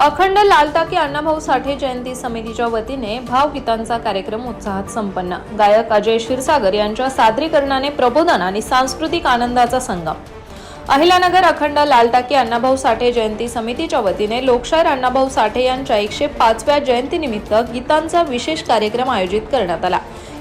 अखंड लालटाकी अण्णाभाऊ साठे जयंती समितीच्या वतीने भावगीतांचा कार्यक्रम उत्साहात संपन्न. गायक अजय क्षीरसागर यांच्या सादरीकरणाने प्रबोधन आणि सांस्कृतिक आनंदाचा संगम. अहिलानगर अखंड लालटाकी अण्णाभाऊ साठे जयंती समितीच्या वतीने लोकशाहीर अण्णाभाऊ साठे यांच्या एकशे पाचव्या जयंतीनिमित्त गीतांचा विशेष कार्यक्रम आयोजित करण्यात आला.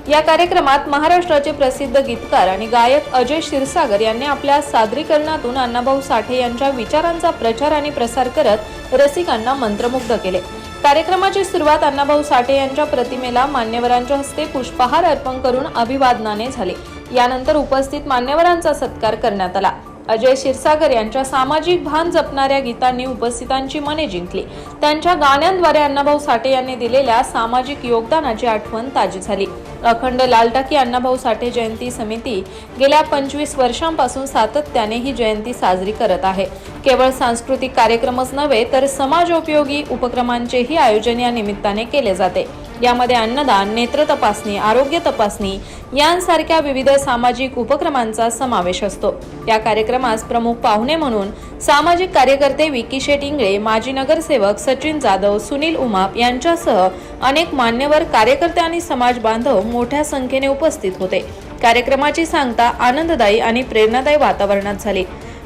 या कार्यक्रमात महाराष्ट्राचे प्रसिद्ध गीतकार आणि गायक अजय क्षीरसागर यांनी आपल्या सादरीकरणातून अण्णाभाऊ साठे यांच्या विचारांचा प्रचार आणि प्रसार करत रसिकांना मंत्रमुग्ध केले. कार्यक्रमाची सुरुवात अण्णाभाऊ साठे यांच्या प्रतिमेला मान्यवरांच्या हस्ते पुष्पहार अर्पण करून अभिवादनाने झाले. यानंतर उपस्थित मान्यवरांचा सत्कार करण्यात आला. अजय क्षीरसागर यांच्या सामाजिक भान जपणाऱ्या गीतांनी उपस्थितांची मने जिंकली. त्यांच्या गाण्यांद्वारे अण्णाभाऊ साठे यांनी दिलेल्या सामाजिक योगदानाची आठवण ताजी झाली. अखंड लालटाकी अण्णाभाऊ साठे जयंती समिती गेल्या पंचवीस वर्षांपासून सातत्याने ही जयंती साजरी करत आहे. केवळ सांस्कृतिक कार्यक्रमच नव्हे तर समाजोपयोगी उपक्रमांचेही आयोजन या निमित्ताने केले जाते. यामध्ये अन्नदान नेत्र तपासणी आरोग्य तपासणी यांसारख्या विविध सामाजिक उपक्रमांचा समावेश असतो. या कार्यक्रमास प्रमुख पाहुणे म्हणून सामाजिक कार्यकर्ते विकी शेट इंगळे माजी नगरसेवक सचिन जाधव सुनील उमाप यांच्यासह अनेक मान्यवर कार्यकर्ते आणि समाज बांधव मोठ्या संख्येने उपस्थित होते. कार्यक्रमाची सांगता आनंददायी आणि प्रेरणादायी वातावरणात झाली.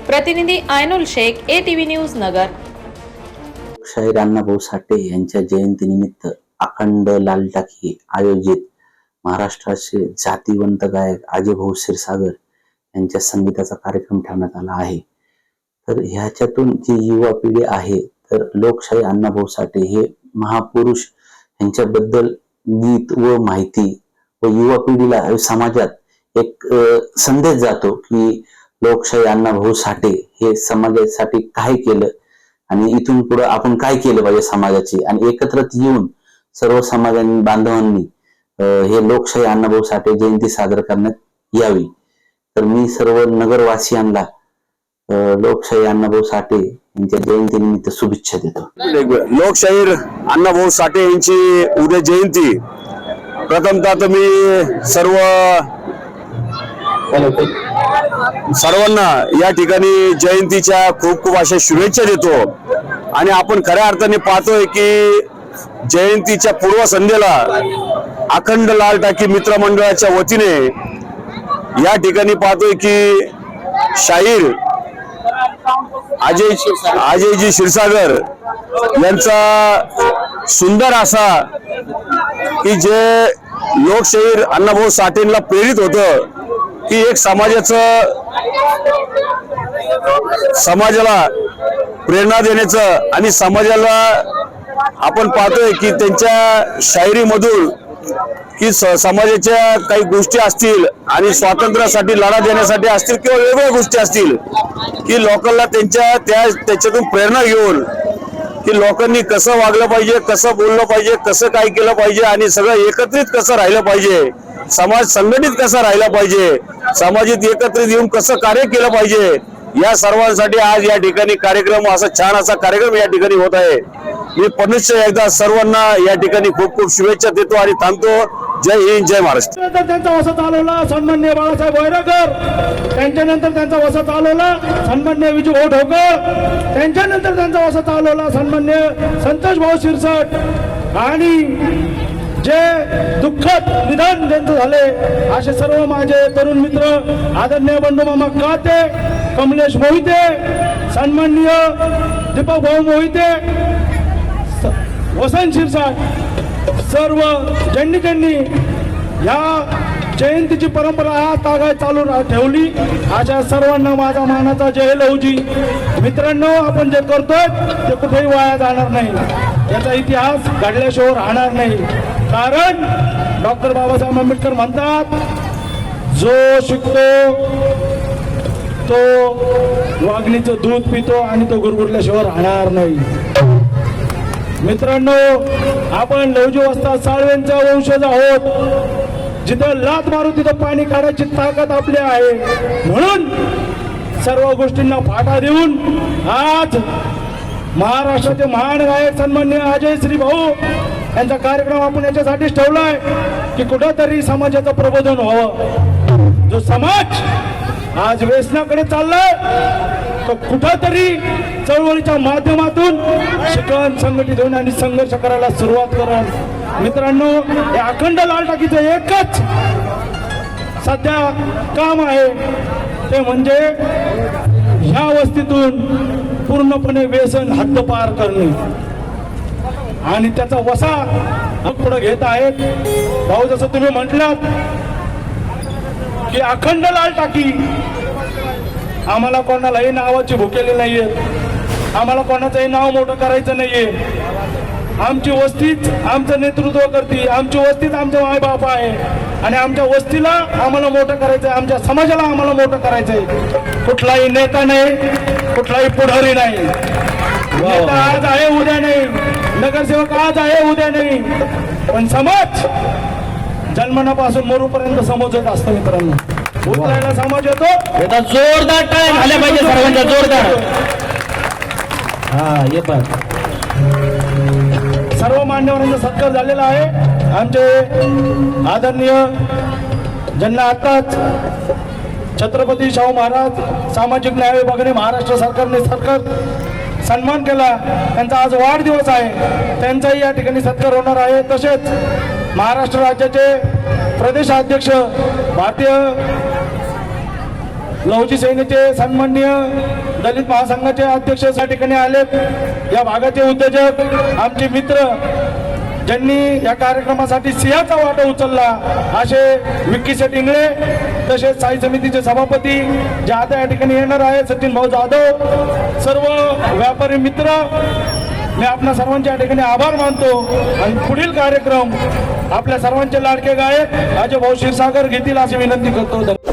प्रतिनिधी Ainul Shaikh A TV news Nagar. शाहीर अण्णाभाऊ साठे यांच्या जयंतीनिमित्त अखंड लालटाकी आयोजित महाराष्ट्राचे जातीवंत गायक अजयभाऊ क्षीरसागर यांच्या संगीताचा कार्यक्रम ठेवण्यात आला आहे. तर ह्याच्यातून जी युवा पिढी आहे तर लोकशाही अण्णाभाऊ साठे हे महापुरुष यांच्याबद्दल गीत व माहिती व युवा पिढीला समाजात एक संदेश जातो की लोकशाही अण्णाभाऊ साठे हे समाजासाठी काय केलं आणि इथून पुढे आपण काय केलं पाहिजे समाजाची? आणि एकत्रित येऊन सर्व समाजांनी बांधवांनी हे लोकशाही अण्णाभाऊ साठे जयंती साजरा करण्यात यावी. तर मी सर्व नगरवासियांना लोकशाही अण्णाभाऊ साठे यांच्या जयंतीनिमित्त शुभेच्छा देतो. लोकशाहीर अण्णाभाऊ साठे यांची उद्या जयंती. प्रथमतः तर मी सर्व सर्वांना या ठिकाणी जयंतीच्या खूप खूप अशा शुभेच्छा देतो. आणि आपण खऱ्या अर्थाने पाहतोय की जयंतीच्या पूर्वसंध्येला अखंड लाल टाकी मित्रमंडळाच्या वतीने या ठिकाणी पाहतोय की शाहीर अजय अजयजी क्षीरसागर यांचा सुंदर असा की जे लोकशाहीर अण्णाभाऊ साठेंना प्रेरित होतं की एक समाजाचं समाजाला प्रेरणा देण्याचं आणि समाजाला आपण पाहतोय की त्यांच्या शायरीमधून की स- समाजाच्या काही गोष्टी असतील आणि स्वातंत्र्यासाठी लढा देण्यासाठी असतील किंवा वेगवेगळ्या गोष्टी असतील की लोकांना त्यांच्या त्या त्याच्यातून प्रेरणा घेऊन की लोकांनी कसं वागलं पाहिजे कसं बोललं पाहिजे कसं काय केलं पाहिजे आणि सगळं एकत्रित कसं राहिलं पाहिजे समाज संघटित कसा राहिला पाहिजे समाजात एकत्रित येऊन कसं कार्य केलं पाहिजे या सर्वांसाठी आज या ठिकाणी कार्यक्रम असा छान असा कार्यक्रम या ठिकाणी होत आहे. मी पुनश्च एकदा सर्वांना या ठिकाणी खूप खूप शुभेच्छा देतो आणि थांबतो. जय हिंद जय महाराष्ट्र. त्यांचा वसत चालवला सन्मान्य बाळासाहेब वैरागर. त्यांच्यानंतर त्यांचा वसत चालवला सन्मान्य विजू ओढवकर त्यांच्यानंतर त्यांचा वसत चालवला सन्मान्य संतोष भाऊ शिरसट. आणि जे दुःखद निधन ज्यांचं झाले असे सर्व माझे तरुण मित्र आदरणीय बंधू मामा काते कमलेश मोहिते सन्माननीय दीपक भाऊ मोहिते वसंत शिरसाट सर्व ज्यांनी या जयंतीची परंपरा हा तागाय चालू ठेवली. अशा सर्वांना माझा मानाचा जय लवजी मित्रांनो आपण जे करतोय ते कुठेही वाया जाणार नाही. याचा इतिहास घडल्याशिवाय राहणार नाही. कारण डॉक्टर बाबासाहेब आंबेडकर म्हणतात जो शिकतो तो वाघणीचं दूध पितो आणि तो गुरगुरल्याशिवाय राहणार नाही. मित्रांनो आपण नवजी वस्ता साळवेंचा वंशज आहोत. जिथं लात मारू तिथं पाणी काढायची ताकद आपली आहे. म्हणून सर्व गोष्टींना फाटा देऊन आज महाराष्ट्राचे महान गायक सन्मान्य अजय श्री भाऊ यांचा कार्यक्रम आपण याच्यासाठीच ठेवलाय की कुठंतरी समाजाचं प्रबोधन व्हावं. जो समाज आज व्यसनाकडे चाललाय तो कुठंतरी चळवळीच्या माध्यमातून शिकण संघटित होऊन आणि संघर्ष करायला सुरुवात करा मित्रांनो हे अखंड लाल टाकीचं एकच सध्या काम आहे. ते म्हणजे ह्या वस्तीतून पूर्णपणे व्यसन हद्दपार करणे. आणि त्याचा वसा पुढे घेत आहेत. भाऊ जसं तुम्ही म्हटलात की अखंड लाल टाकी आम्हाला कोणालाही नावाची भुकेली नाहीये. आम्हाला कोणाचंही नाव मोठं करायचं नाहीये. आमची वस्तीच आमचं नेतृत्व करते आमची वस्तीच आमचे मायबाप आहे. आणि आमच्या वस्तीला आम्हाला मोठं करायचं आहे आमच्या समाजाला आम्हाला मोठं करायचंय. कुठलाही नेता नाही कुठलाही पुढारी नाही. नेता आज आहे उद्या नाही. नगरसेवक आज आहे उद्या नाही. पण समाज जन्मनापासून मरूपर्यंत समजत असतं मित्रांनो. समाज येतो. आता जोरदार टाळ्या झाल्या पाहिजे सर्वांच्या जोरदार. हा ये पण सर्व मान्यवरांचा सत्कार झालेला आहे. आमचे आदरणीय ज्यांना आताच छत्रपती शाहू महाराज सामाजिक न्याय विभागाने महाराष्ट्र सरकारने सरकार सन्मान केला. त्यांचा आज वाढदिवस आहे. त्यांचाही या ठिकाणी सत्कार होणार आहे. तसेच महाराष्ट्र राज्याचे प्रदेशाध्यक्ष भारतीय लौजी सेनेचे सन्माननीय दलित महासंघाचे अध्यक्ष या ठिकाणी आलेत. या भागाचे उद्योजक आमचे मित्र ज्यांनी या कार्यक्रमासाठी सिंहाचा वाटा उचलला असे विक्की शेट इंगळे तसेच साई समितीचे सभापती जे आता या ठिकाणी येणार आहे सचिन भाऊ जाधव सर्व व्यापारी मित्र मी आपल्या सर्वांच्या ठिकाणी आभार मानतो. आणि पुढील कार्यक्रम आपल्या सर्वांचे लाडके गायक अजय भाऊ क्षीरसागर घेतील अशी विनंती करतो.